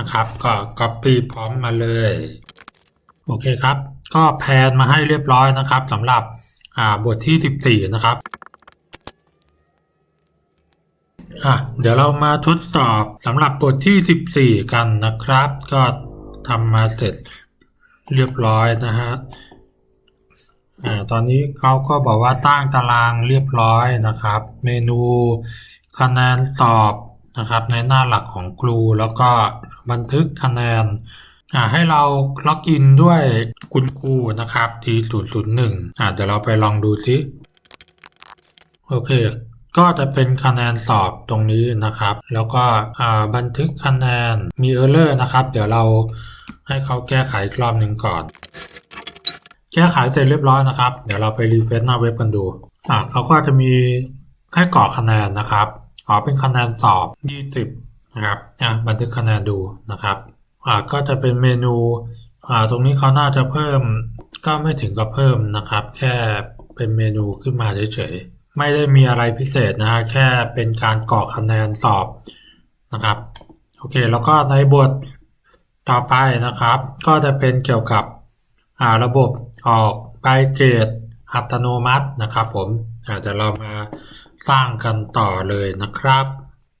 นะครับ ก็ Copy พร้อมมาเลย โอเคครับ ก็แพนมาให้เรียบร้อยนะครับสำหรับบทที่ 14 นะครับอะเดี๋ยวเรามาทดสอบสำหรับบทที่ 14 กันนะครับ ก็ทำมาเสร็จเรียบร้อยนะฮะอ่าตอนนี้เขาก็บอกว่าสร้างตารางเรียบร้อยนะครับ เมนูคะแนนสอบ นะครับในหน้าหลักของครูแล้วก็บันทึกคะแนนอ่าให้เราล็อกอินด้วยคุณครูนะครับที่001อ่าเดี๋ยวเราไปลองดูซิโอเคก็จะเป็นคะแนนสอบตรงนี้นะครับ แล้วก็บันทึกคะแนนมีเออร์เลอร์นะครับ เดี๋ยวเราให้เขาแก้ไขอีกรอบหนึ่งก่อน แก้ไขเสร็จเรียบร้อยนะครับ เดี๋ยวเราไปรีเฟซหน้าเว็บกันดูอ่าเขาก็จะมีแค่กรอกคะแนนนะครับ อ๋อเป็นคะแนนสอบ 20 นะครับอะบันทึกคะแนนดูนะครับอ่าก็จะเป็นเมนูอ่าตรงนี้เขาน่าจะเพิ่ม ก็ไม่ถึงกับเพิ่มนะครับ แค่เป็นเมนูขึ้นมาเฉยๆ ไม่ได้มีอะไรพิเศษนะฮะแค่เป็นการกรอกคะแนนสอบนะครับ โอเค แล้วก็ในบทต่อไปนะครับ ก็จะเป็นเกี่ยวกับอ่าระบบออกใบเกรด อัตโนมัตินะครับผมเดี๋ยวเรามาสร้างกันต่อเลยนะครับ